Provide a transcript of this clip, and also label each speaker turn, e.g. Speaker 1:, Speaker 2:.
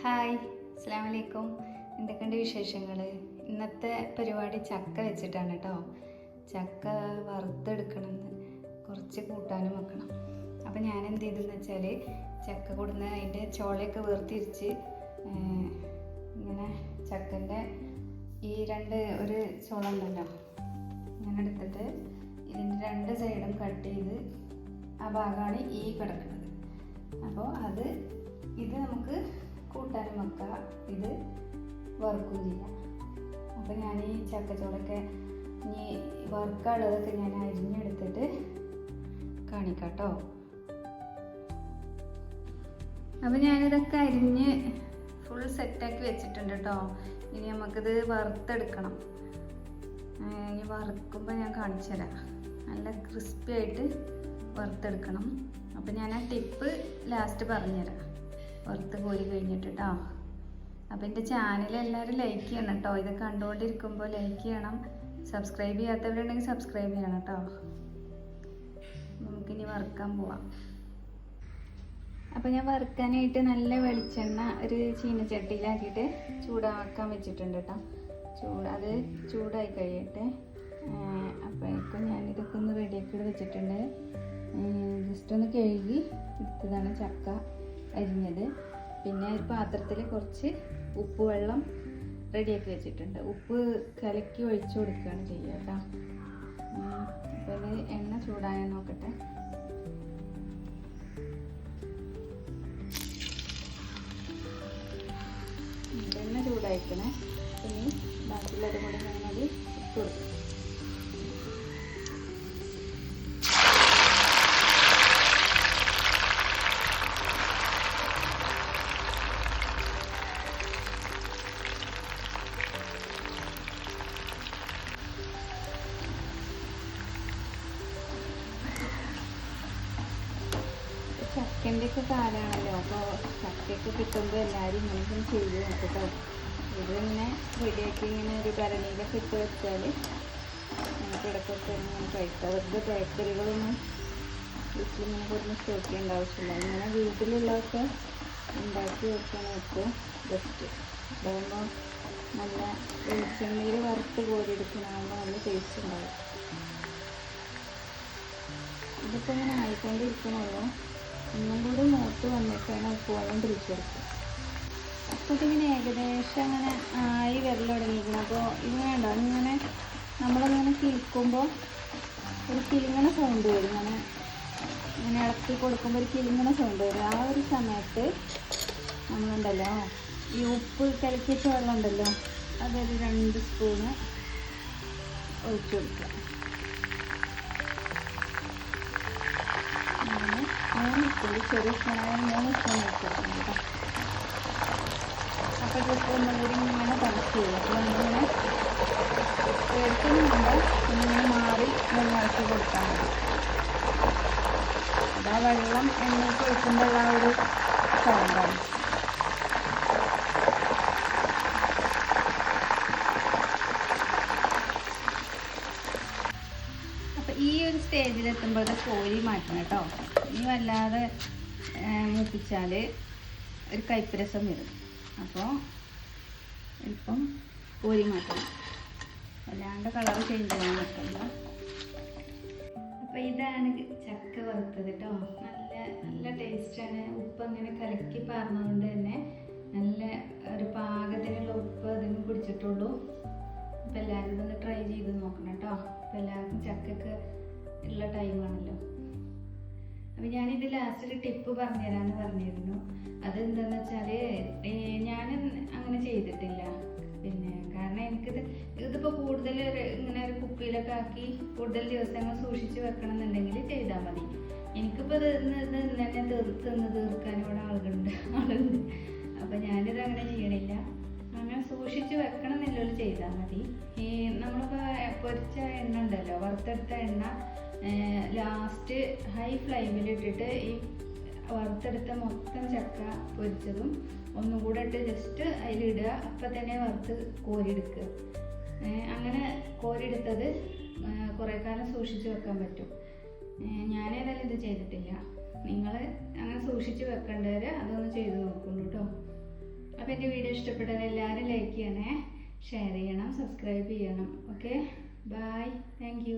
Speaker 1: Hi അസ്സാം വലൈക്കും എന്തൊക്കെയുണ്ട് വിശേഷങ്ങൾ ഇന്നത്തെ പരിപാടി ചക്ക വെച്ചിട്ടാണ് കേട്ടോ ചക്ക വറുത്തെടുക്കണമെന്ന് കുറച്ച് കൂട്ടാനും വെക്കണം. അപ്പോൾ ഞാൻ എന്ത് ചെയ്തെന്ന് വെച്ചാൽ ചക്ക കൊടുന്ന് അതിന്റെ ചോളയൊക്കെ വേർതിരിച്ച് ഇങ്ങനെ ചക്കന്റെ ഈ രണ്ട് ഒരു ചോള ഉണ്ടല്ലോ ഇങ്ങനെ എടുത്തിട്ട് ഇതിന്റെ രണ്ട് സൈഡും കട്ട് ചെയ്ത് ആ ഭാഗമാണ് ഈ കിടക്കുന്നത് അപ്പോൾ അത് കൂട്ടാനും വെക്കുക ഇത് വറുക്കും ചെയ്യാം. അപ്പോൾ ഞാൻ ഈ ചക്കച്ചോളൊക്കെ ഇനി വറുക്കാനുള്ളതൊക്കെ ഞാൻ അരിഞ്ഞെടുത്തിട്ട് കാണിക്കാം കേട്ടോ അപ്പോൾ ഞാനിതൊക്കെ അരിഞ്ഞ് ഫുൾ സെറ്റാക്കി വെച്ചിട്ടുണ്ട് കേട്ടോ ഇനി നമുക്കിത് വറുത്തെടുക്കണം. ഇനി വറുക്കുമ്പോൾ ഞാൻ കാണിച്ചു തരാം. നല്ല ക്രിസ്പി ആയിട്ട് വറുത്തെടുക്കണം. അപ്പം ഞാൻ ആ ടിപ്പ് ലാസ്റ്റ് പറഞ്ഞുതരാം. വറുത്ത് പോയി കഴിഞ്ഞിട്ട് കേട്ടോ അപ്പോൾ എന്റെ ചാനൽ എല്ലാവരും ലൈക്ക് ചെയ്യണം കേട്ടോ ഇത് കണ്ടുകൊണ്ടിരിക്കുമ്പോൾ ലൈക്ക് ചെയ്യണം. സബ്സ്ക്രൈബ് ചെയ്യാത്തവരുണ്ടെങ്കിൽ സബ്സ്ക്രൈബ് ചെയ്യണം കേട്ടോ നമുക്കിനി വറുക്കാൻ പോവാം. അപ്പോൾ ഞാൻ വറുക്കാനായിട്ട് നല്ല വെളിച്ചെണ്ണ ഒരു ചീനച്ചട്ടിയിലാക്കിയിട്ട് ചൂടാക്കാൻ വെച്ചിട്ടുണ്ട് കേട്ടോ ചൂട് അത് ചൂടായി കഴിയട്ടെ അപ്പോഴേക്കും ഞാനിതൊക്കെ ഒന്ന് റെഡിയാക്കി വെച്ചിട്ടുണ്ട്. ജസ്റ്റ് ഒന്ന് കഴുകി എടുത്തതാണ് ചക്ക. അരിഞ്ഞത്. പിന്നെ ഒരു പാത്രത്തിൽ കുറച്ച് ഉപ്പ് വെള്ളം റെഡിയാക്കി വെച്ചിട്ടുണ്ട്. ഉപ്പ് കലക്കി ഒഴിച്ചു കൊടുക്കുകയാണ് ചെയ്യുക കേട്ടോ. അപ്പോൾ എണ്ണ ചൂടായ നോക്കട്ടെ. എണ്ണ ചൂടായിക്കണേ. ഇനി ബാക്കിയുള്ളത് കൂടെ ഞാനത് ഇട്ട് കൊടുക്കും. ചക്കന്റെ ഒക്കെ കാലമാണല്ലോ അപ്പോൾ ചക്കയൊക്കെ കിട്ടുമ്പോൾ എല്ലാവരും ഇങ്ങനെ ചെയ്ത് നോക്കട്ടോ. ഇതിങ്ങനെ റെഡിയാക്കി ഇങ്ങനെ ഒരു ഭരണിയിലൊക്കെ ഇട്ട് വെച്ചാൽ നമുക്ക് ഇടയ്ക്കൊക്കെ ഇങ്ങനെ കഴിക്കാം വെറുതെ ബേക്കറികളൊന്നും വീട്ടിലിങ്ങനെ കൊടുത്ത് സ്റ്റോക്ക് ചെയ്യേണ്ട ആവശ്യമില്ല. ഇങ്ങനെ വീട്ടിലുള്ളതൊക്കെ ഉണ്ടാക്കി വെക്കാൻ ഏറ്റവും ബെസ്റ്റ് അതാകുമ്പോൾ നല്ല വെളിച്ചെണ്ണയിൽ വറുത്ത് കോരിയെടുക്കണമാകുമ്പോൾ നല്ല ടേസ്റ്റ് ഉണ്ടാവും. ഇതിപ്പോൾ ഇങ്ങനെ ആയിക്കൊണ്ടിരിക്കണുള്ളൂ ഒന്നും കൂടി മൂത്ത് വന്നിട്ടാണ് ഉപ്പ് വെള്ളം അപ്പോൾ ഏകദേശം അങ്ങനെ ആയി വരൽ അപ്പോൾ ഇത് വേണ്ട ഇങ്ങനെ നമ്മളിങ്ങനെ കിളിക്കുമ്പോൾ ഒരു കിളിങ്ങണ സൗണ്ട് വരും. ഇങ്ങനെ ഇങ്ങനെ ഇളക്കി കൊടുക്കുമ്പോൾ ഒരു കിളിങ്ങണ സൗണ്ട് വരും. ആ ഒരു സമയത്ത് നമ്മളുണ്ടല്ലോ ഈ ഉപ്പ് കലക്കിച്ച വെള്ളം ഉണ്ടല്ലോ അതൊരു രണ്ട് സ്പൂണ് ഒഴിച്ചു കൊടുക്കുക. അങ്ങനെ മൂന്ന് സ്പൂൺ ചെറിയ ഒരു സൗണ്ടാണ് ഈ ഒരു സ്റ്റേജിലെത്തുമ്പോൾ കോഴി മാറ്റണം കേട്ടോ. ഇനി വല്ലാതെ മൂപ്പിച്ചാൽ ഒരു കൈപ്പരസം വരും. അപ്പോൾ ഇപ്പം കോരി മാറ്റണം. വല്ലാണ്ട് കളർ ചേഞ്ച് ചെയ്യാൻ നിൽക്കണ്ട അപ്പോൾ ഇതാണ് ചക്ക വറുത്തത് കേട്ടോ നല്ല നല്ല ടേസ്റ്റാണ് ഉപ്പ് അങ്ങനെ കലക്കി പാർന്നതുകൊണ്ട് തന്നെ നല്ല ഒരു പാകത്തിനുള്ള ഉപ്പ് അതിന് പിടിച്ചിട്ടുള്ളൂ അപ്പോൾ എല്ലാവരും ഒന്ന് ട്രൈ ചെയ്ത് നോക്കണം കേട്ടോ അപ്പോൾ എല്ലാവർക്കും ചക്കൊക്കെ ഉള്ള ടൈമാണല്ലോ അപ്പോൾ ഞാനിത് ലാസ്റ്റ് ഒരു ടിപ്പ് പറഞ്ഞുതരാമെന്ന് പറഞ്ഞിരുന്നു. അതെന്താന്ന് വെച്ചാൽ ഞാൻ അങ്ങനെ ചെയ്തിട്ടില്ല. പിന്നെ കാരണം എനിക്കിത് ഇതിപ്പോൾ കൂടുതൽ ഒരു ഇങ്ങനെ ഒരു കുപ്പിയിലൊക്കെ ആക്കി കൂടുതൽ ദിവസങ്ങൾ സൂക്ഷിച്ച് വെക്കണം എന്നുണ്ടെങ്കിൽ ചെയ്താൽ മതി. എനിക്കിപ്പോൾ ഇത് ഇന്ന് ഇത് ഇന്ന് തന്നെ തീർത്ത് തിന്ന് തീർക്കാൻ ഇവിടെ ആളുകളുണ്ട് ആളുണ്ട്. അപ്പോൾ ഞാനിത് അങ്ങനെ ചെയ്യണില്ല. അങ്ങനെ സൂക്ഷിച്ച് വെക്കണം എന്നുള്ളത് ചെയ്താൽ മതി. ഈ നമ്മളിപ്പോൾ പൊരിച്ച എണ്ണ ഉണ്ടല്ലോ വറുത്തെടുത്ത എണ്ണ ലാസ്റ്റ് ഹൈ ഫ്ലെയിമിൽ ഇട്ടിട്ട് ഈ വറുത്തെടുത്ത മൊത്തം ചക്ക പൊരിച്ചതും ഒന്നും കൂടെ ഇട്ട് ജസ്റ്റ് അതിലിടുക അപ്പം തന്നെ വറുത്ത് കോരിയെടുക്കുക. അങ്ങനെ കോരിയെടുത്തത് കുറേ കാലം സൂക്ഷിച്ച് വെക്കാൻ പറ്റും. ഞാനേതായാലും ഇത് ചെയ്തിട്ടില്ല. നിങ്ങൾ അങ്ങനെ സൂക്ഷിച്ച് വെക്കേണ്ടവർ അതൊന്ന് ചെയ്ത് നോക്കും കേട്ടോ അപ്പോൾ എന്റെ വീഡിയോ ഇഷ്ടപ്പെട്ടത് എല്ലാവരും ലൈക്ക് ചെയ്യണേ ഷെയർ ചെയ്യണം സബ്സ്ക്രൈബ് ചെയ്യണം. Okay bye thank